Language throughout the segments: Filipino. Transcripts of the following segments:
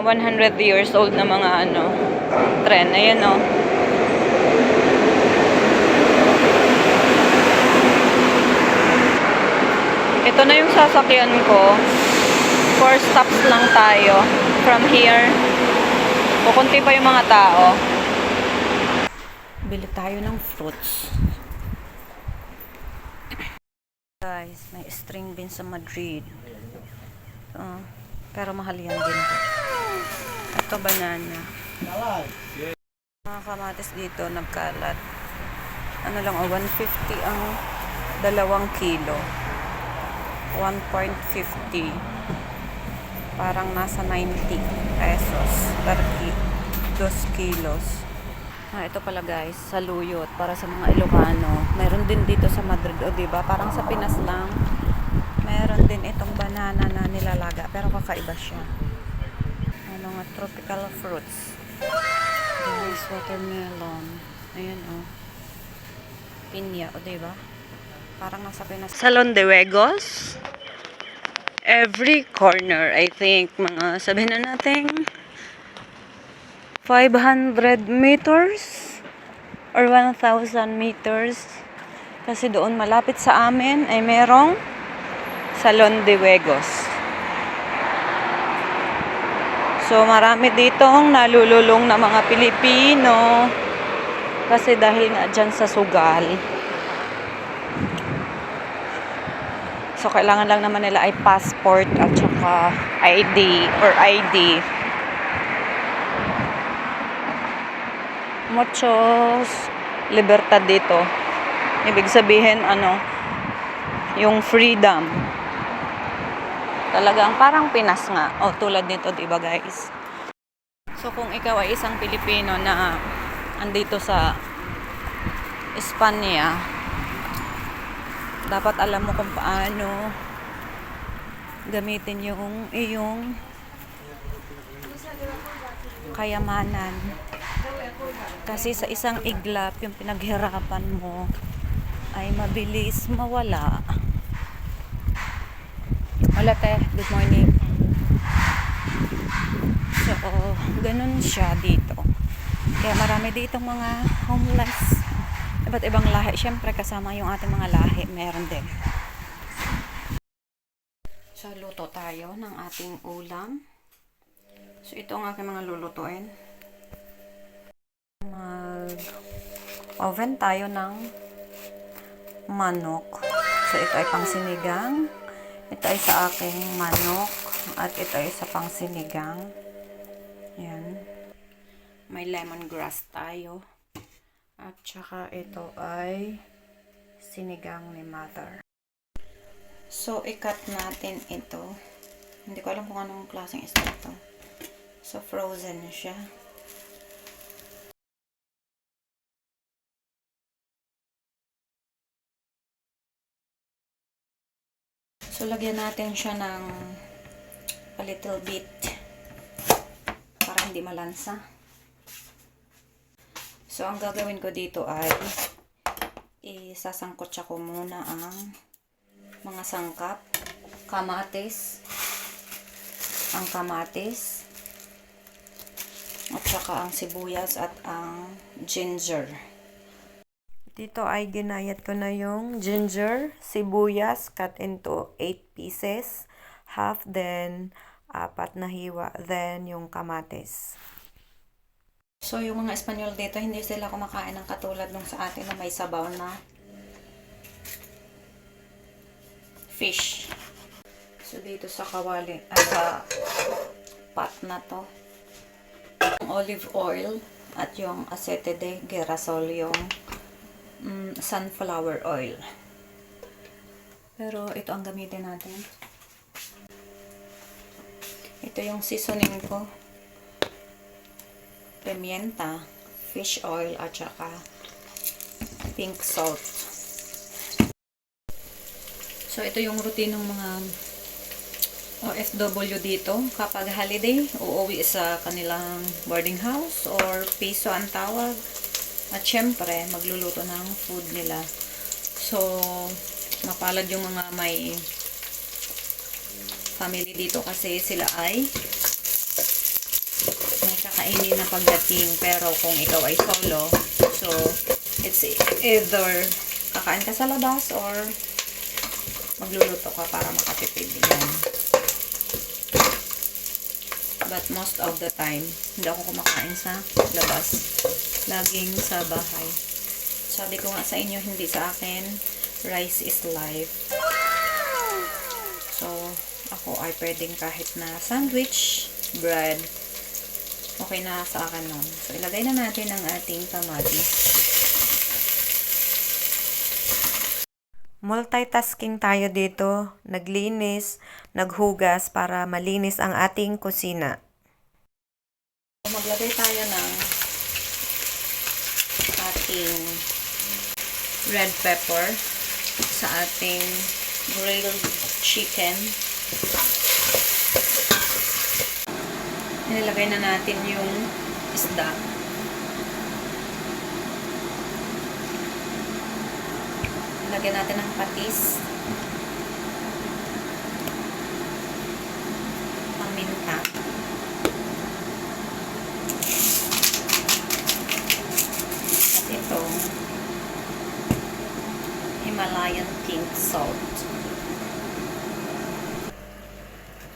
100 years old na mga ano, tren. Ayan o. Ito na yung sasakyan ko. Four stops lang tayo from here. Kukunti pa yung mga tao. Bili tayo ng fruits. Guys, may string bean sa Madrid. Uh, pero mahal yan din. Ito banana. Mga kamatis dito nagkalat. Ano lang, oh, 150 ang dalawang kilo. 1.50. Parang nasa 90 pesos per ki 2 kilos. Ah, ito pala guys, saluyot para sa mga Ilocano. Meron din dito sa Madrid, o diba? Parang sa Pinas lang. Meron din itong banana na nilalaga, pero kakaiba siya. Nga, tropical fruits. Guys, watermelon. Ayan, oh. Pinya, o diba? Parang nasa Pinas. Salon de Huegos. Every corner, I think, mga sabihin na natin, 500 meters or 1,000 meters. Kasi doon malapit sa amin ay merong Salon de Huegos. So marami ditong nalululong na mga Pilipino. Kasi dahil nga dyan sa sugal. So kailangan lang naman nila ay passport at saka ID or ID. muchos libertad dito. Ibig sabihin, ano, yung freedom. Talagang parang Pinas nga. O, tulad nito, di ba guys? So, kung ikaw ay isang Pilipino na andito sa Espanya, dapat alam mo kung paano gamitin yung iyong kayamanan. Kasi sa isang iglap, yung pinaghirapan mo ay mabilis mawala. Hola te, good morning. So, ganun siya dito. Kaya marami dito mga homeless. Iba't ibang lahi. Siyempre, kasama yung ating mga lahi. Meron din. So, luto tayo ng ating ulam. So, ito ang aking mga lulutuin mag oven tayo ng manok. So, ito ay pang sinigang. Ito ay sa aking manok. At ito ay sa pang sinigang. Yan. May lemongrass tayo. At saka ito ay sinigang ni mother. So, ikat natin ito. Hindi ko alam kung anong klaseng isda ito. So, frozen siya. So, lagyan natin siya ng a little bit para hindi malansa. So, ang gagawin ko dito ay isasangkot siya ko muna ang mga sangkap. Kamatis. Ang kamatis. At saka ang sibuyas at ang ginger. Dito ay ginayat ko na yung ginger, sibuyas, cut into 8 pieces. Half, then apat na hiwa, then yung kamatis. So, yung mga Espanyol dito, hindi sila kumakain ng katulad nung sa atin na may sabaw na fish. So, dito sa kawali, at sa pot na to, olive oil at yung aceite de girasol, yung mm, sunflower oil. Pero ito ang gamitin natin. Ito yung seasoning ko. Pimienta, fish oil, at saka pink salt. So, ito yung routine ng mga OFW dito. Kapag holiday, uuwi sa kanilang boarding house or piso ang tawag. At syempre, magluluto ng food nila. So, mapalad yung mga may family dito kasi sila ay kainin na pagdating. Pero kung ikaw ay solo, so it's either kakain ka sa labas or magluluto ka para makatipid. Yan. But most of the time, hindi ako kumakain sa labas. Laging sa bahay. Sabi ko nga sa inyo, hindi sa akin, rice is life. So, ako ay pwedeng kahit na sandwich, bread, okay na sa akin nun. So, ilagay na natin ang ating kamatis. Multitasking tayo dito. Naglinis, naghugas para malinis ang ating kusina. Maglagay tayo ng ating red pepper sa ating grilled chicken. Nilagay na natin yung isda. Lagyan natin ng patis. Paminta. At itong Himalayan pink salt.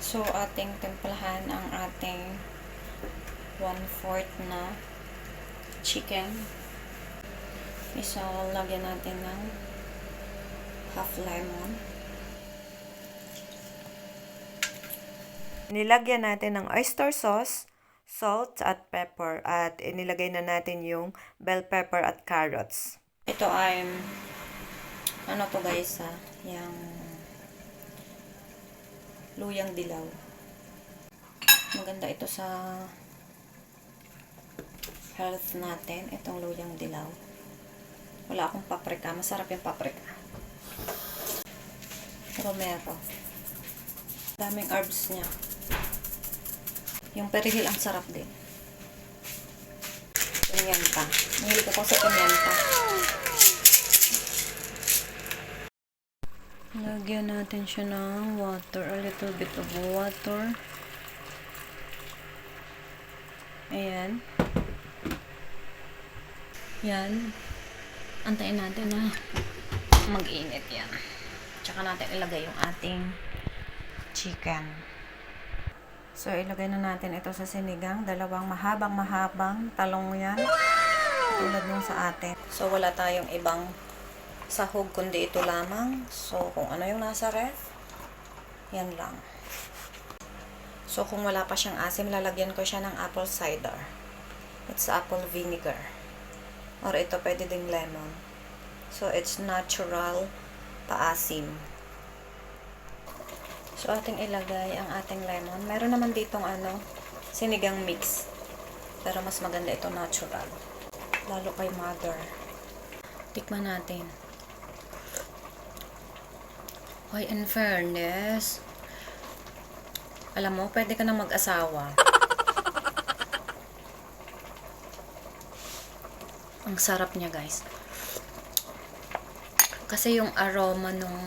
So, ating timplahan ang ating 1-4 na chicken. Isa, lagyan natin ng half lemon. Nilagyan natin ng oyster sauce, salt at pepper at inilagay na natin yung bell pepper at carrots. Ito ay ano to guys ha, yung luyang dilaw. Maganda ito sa health natin, itong luyang dilaw. Wala akong paprika, masarap yung paprika. Romero. Daming herbs niya. Yung perihil ang sarap din. Pimienta. Mahilig ako sa pimienta. Lagyan natin siya ng water. A little bit of water. Ayan. Yan. Antayin natin na mag-init yan. Tsaka natin ilagay yung ating chicken. So, ilagay na natin ito sa sinigang. Dalawang mahabang-mahabang talong yan. Tulad nung sa atin. So, wala tayong ibang sahog kundi ito lamang. So, kung ano yung nasa ref, yan lang. So, kung wala pa siyang asim, lalagyan ko siya ng apple cider. It's apple vinegar. Or ito, pwede ding lemon. So, it's natural paasim. So, ating ilagay ang ating lemon. Meron naman ditong ano, sinigang mix. Pero mas maganda ito natural. Lalo kay mother. Tikman natin. Hoy, in fairness, alam mo, pwede ka na mag-asawa. Ang sarap niya, guys. Kasi yung aroma nung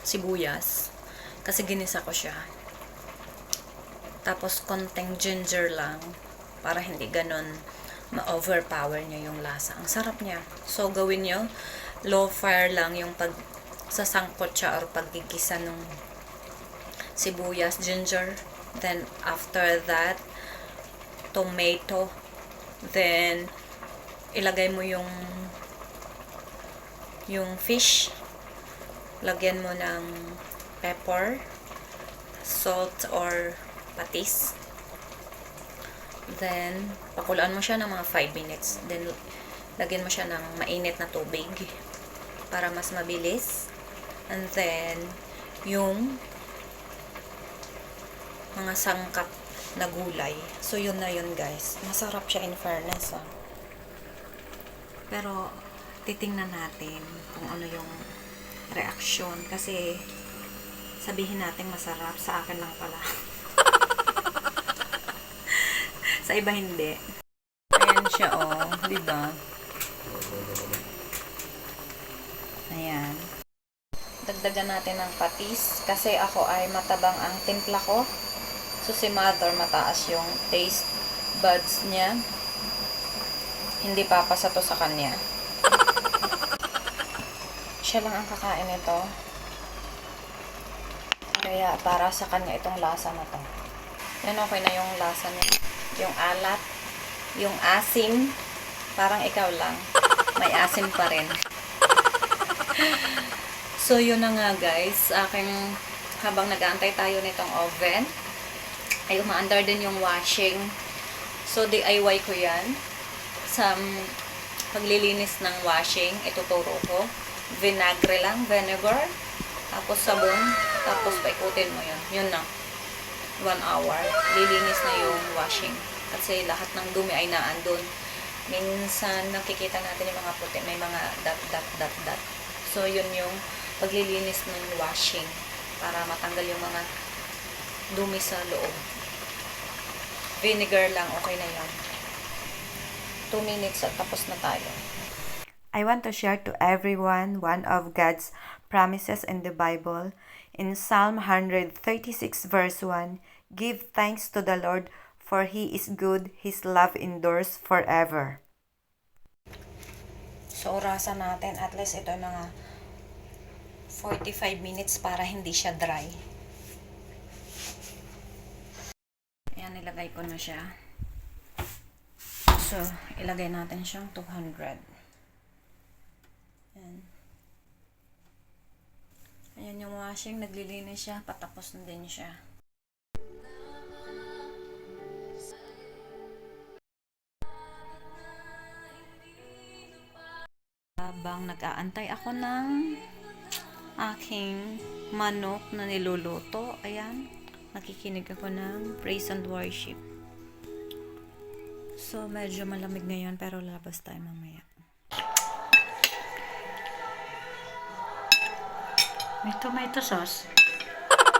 sibuyas, kasi ginisa ko siya. Tapos konting ginger lang para hindi ganon ma-overpower niya yung lasa. Ang sarap niya. So gawin nyo, low fire lang yung pag sasangkot siya or paggigisa ng sibuyas, ginger. Then after that, tomato. Then ilagay mo yung yung fish. Lagyan mo ng pepper, salt or patis. Then, pakulaan mo siya ng mga 5 minutes. Then, lagyan mo siya ng mainit na tubig para mas mabilis. And then, yung mga sangkap na gulay. So, yun na yun, guys. Masarap siya in fairness, ah. Pero, titingnan natin kung ano yung reaksyon. Kasi, sabihin natin masarap. Sa akin lang pala. sa iba hindi. Ayan siya, oh. Di ba? Ayan. Dagdagan natin ng patis. Kasi ako ay matabang ang timpla ko. So, si mother mataas yung taste buds niya. Hindi papasa to sa kanya. Siya lang ang kakain nito. Kaya para sa kanya itong lasa na to. Yan okay na yung lasa niya. Yung alat, yung asim, parang ikaw lang. May asim pa rin. so yun na nga guys, aking habang nag-aantay tayo nitong oven, ay umaandar din yung washing. So DIY ko yan. Sa mm, paglilinis ng washing, ituturo ko. Vinagre lang, vinegar, tapos sabon, tapos paikutin mo yun. Yun na. One hour. Lilinis na yung washing. Kasi lahat ng dumi ay naandun. Minsan nakikita natin yung mga puti, may mga dot, dot, dot, dot. So yun yung paglilinis ng washing para matanggal yung mga dumi sa loob. Vinegar lang, okay na yan. 2 minutes at tapos na tayo. I want to share to everyone one of God's promises in the Bible. In Psalm 136, verse 1, Give thanks to the Lord, for he is good, his love endures forever. So, orasan natin, at least ito ay mga 45 minutes para hindi siya dry. Ayan, nilagay ko na siya. So, ilagay natin siyang 200. Ayan. Ayan yung washing, naglilinis siya, patapos na din siya. Habang nag-aantay ako ng aking manok na niluluto, ayan, nakikinig ako ng praise and worship. So, medyo malamig ngayon pero labas tayo mamaya. May tomato sauce.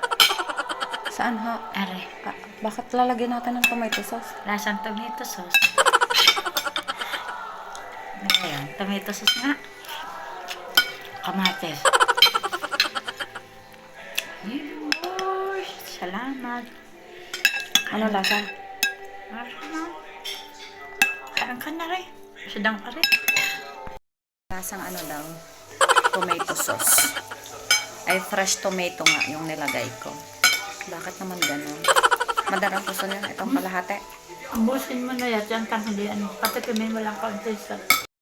Saan ha? Are, Ba- bakit lalagyan natin ng tomato sauce? lasang tomato sauce. Ano yan? Tomato sauce nga. Kamates. Yes, salamat. Ano lasa? Marama. Saan ka na rin? Sadang ka rin. Lasang ano daw? Tomato sauce. Ay, fresh tomato nga yung nilagay ko. Bakit naman ganun? Madarang gusto niya itong kalahati. Ambusin mo na yan, dyan tanghalian. Patikimin mo lang konti sa